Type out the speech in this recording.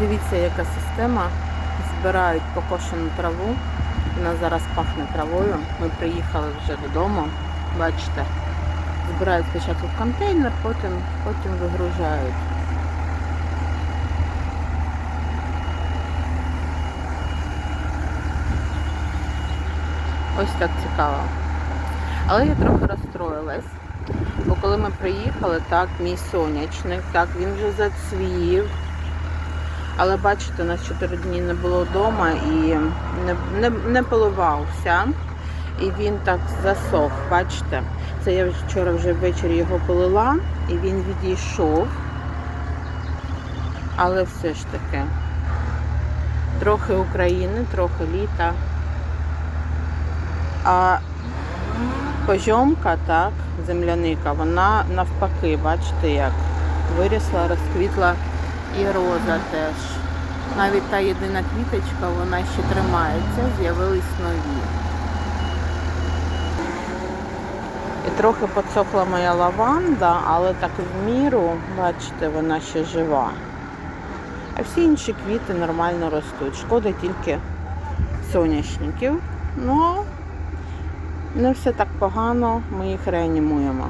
Дивіться, яка система. Збирають покошену траву. Вона зараз пахне травою. Ми приїхали вже додому. Бачите, збирають спочатку в контейнер, потім, потім вигружають. Ось так цікаво. Але я трохи розстроїлась. Бо коли ми приїхали, так, мій сонячник, так, він вже зацвів. Але бачите, нас 4 дні не було вдома і не, не, не поливався. І він так засох, бачите? Це я вчора вже ввечері його полила і він відійшов. Але все ж таки, трохи України, трохи літа. А Кожомка, так, земляника, вона навпаки, бачите, як вирісла, розквітла і роза теж. Навіть та єдина квіточка, вона ще тримається, з'явились нові. І трохи поцокла моя лаванда, але так в міру, бачите, вона ще жива. А всі інші квіти нормально ростуть. Шкода тільки соняшників. Ну, не все так погано, ми їх реанімуємо.